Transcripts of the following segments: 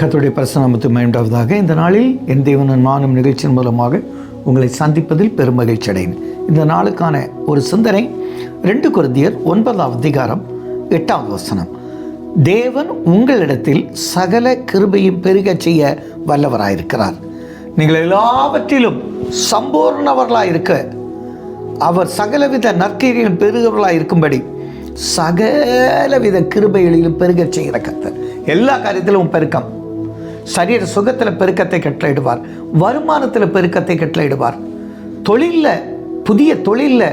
கர்த்தருடைய பிரசனமத்து மயண்டாவதாக இந்த நாளில் என் தேவனன் மானும் நிகழ்ச்சியின் மூலமாக உங்களை சந்திப்பதில் பெரும் மகிழ்ச்சி அடைகிறேன். இந்த நாளுக்கான ஒரு சிந்தனை ரெண்டு குருந்தியர் ஒன்பதாவது அதிகாரம் எட்டாவது வசனம். தேவன் உங்களிடத்தில் சகல கிருபையும் பெருகச் செய்ய வல்லவராயிருக்கிறார். நீங்கள் எல்லாவற்றிலும் சம்பூர்ணவர்களாக இருக்க அவர் சகலவித நற்கிரியிலும் பெருகவர்களாக இருக்கும்படி சகலவித கிருபைகளிலும் பெருகச் செய்கிற கத்தர் எல்லா காரியத்திலும் பெருக்கம். சரீர சுகத்தில் பெருக்கத்தை கட்டளையிடுவார் வருமானத்தில் பெருக்கத்தை கட்டளையிடுவார். தொழிலில் புதிய தொழிலில்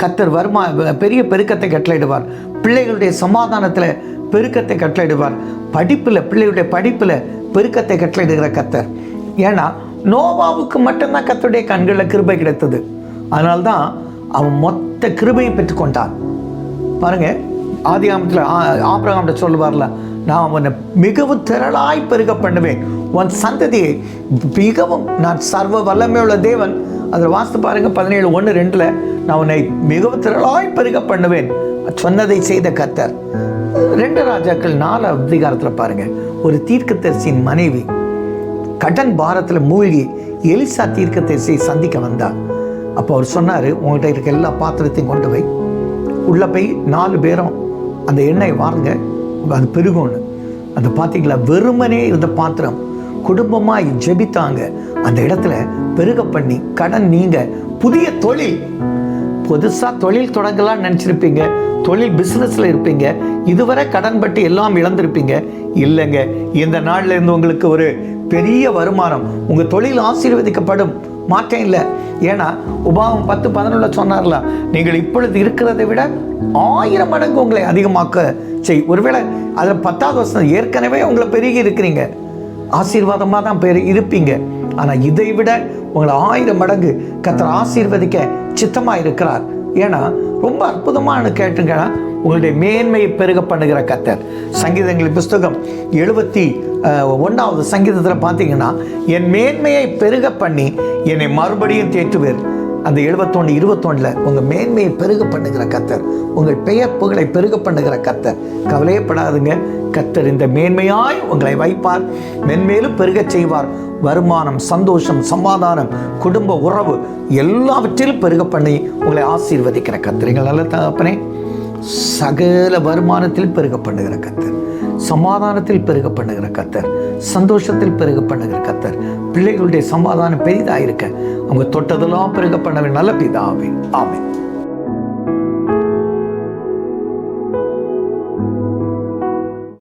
கத்தர் வருமா பெரிய பெருக்கத்தை கட்டளையிடுவார். பிள்ளைகளுடைய சமாதானத்தில் பெருக்கத்தை கட்டளையிடுவார். படிப்பில் பிள்ளைகளுடைய படிப்பில் பெருக்கத்தை கட்டளையிடுகிற கத்தர். ஏன்னா நோவாவுக்கு மட்டும்தான் கத்தருடைய கண்களில் கிருபை கிடைத்தது. அதனால்தான் அவன் மொத்த கிருபையை பெற்றுக்கொண்டான். பாருங்கள் ஆதி ஆமத்தில் ஆபிரகாம்கிட்ட சொல்லுவார்ல நான் உன்னை மிகவும் திரளாய் பெருக பண்ணுவேன். உன் சந்ததியை மிகவும் நான் சர்வ வல்லமையுள்ள தேவன். அதில் வாஸ்து பாருங்கள் பதினேழு ஒன்று ரெண்டில் நான் உன்னை மிகவும் திரளாய் பெருக பண்ணுவேன். சொன்னதை செய்த கத்தர் ரெண்டு ராஜாக்கள் நாலு அதிகாரத்தில் பாருங்கள் ஒரு தீர்க்கதரிசியின் மனைவி கடன் பாரத்தில் மூழ்கி எலிசா தீர்க்கதரிசியை சந்திக்க வந்தார் அப்போ அவர் சொன்னார் உங்கள்கிட்ட இருக்க எல்லா பாத்திரத்தையும் கொண்டு போய் உள்ளே போய் நாலு பேரும் அந்த எண்ணெய் வாருங்க. அது பெருகும்னு. அந்த பார்த்தீங்களா வெறுமனே இருந்த பாத்திரம். குடும்பமாக ஜெபித்தாங்க. அந்த இடத்துல பெருக பண்ணி கடன் நீங்க. புதிய தொழில். புதுசாக தொழில் தொடங்கலாம்னு நினச்சிருப்பீங்க. தொழில் பிஸ்னஸில் இருப்பீங்க. இதுவரை கடன் பட்டு எல்லாம் இழந்திருப்பீங்க. இல்லைங்க. இந்த நாளில் இருந்து உங்களுக்கு ஒரு பெரிய வருமானம். உங்கள் தொழில் ஆசீர்வதிக்கப்படும். மாற்றம் இல்லை. ஏன்னா உபாவம் பத்து பதினொன்று சொன்னார்ல நீங்கள் இப்பொழுது இருக்கிறதை விட ஆயிரம் மடங்கு உங்களை அதிகமாக்க செய். ஒருவேளை அதில் பத்தாவது வருஷம் ஏற்கனவே உங்களை பெருகி இருக்கிறீங்க. ஆசீர்வாதமாக தான் பெரு இருப்பீங்க. ஆனால் இதை விட உங்களை ஆயிரம் மடங்கு கத்தர் ஆசீர்வதிக்க சித்தமாக இருக்கிறார் ஏன்னா ரொம்ப அற்புதமான கேட்டுங்கன்னா உங்களுடைய மேன்மையை பெருக பண்ணுகிற கத்தர். சங்கீதங்களின் புஸ்தகம் எழுபத்தி ஒன்றாவது சங்கீதத்தில் பார்த்தீங்கன்னா என் மேன்மையை பெருக பண்ணி என்னை மறுபடியும் தேற்றுவேர். அந்த எழுபத்தொன்று இருபத்தொன்னில் உங்கள் மேன்மையை பெருக பண்ணுகிற கத்தர் உங்கள் பெயர் புகழை பெருக பண்ணுகிற கத்தர். கவலையப்படாதுங்க. கத்தர் இந்த மேன்மையாய் உங்களை வைப்பார். மென்மேலும் பெருகச் செய்வார். வருமானம் சந்தோஷம் சமாதானம் குடும்ப உறவு எல்லாவற்றிலும் பெருக பண்ணி உங்களை ஆசீர்வதிக்கிற கத்திரிகள் நல்ல தகப்பனே. சகல வருமானத்தில் பெருக பண்ணுகிற கத்தர். சமாதானத்தில் பெருக பண்ணுகிற கத்தர். சந்தோஷத்தில் பெருக பண்ணுகிற கத்தர். பிள்ளைகளுடைய சமாதானம் பெரிதாக இருக்க அவங்க தொட்டதெல்லாம் பெருக பண்ணவே நல்ல பிதாவே. ஆமே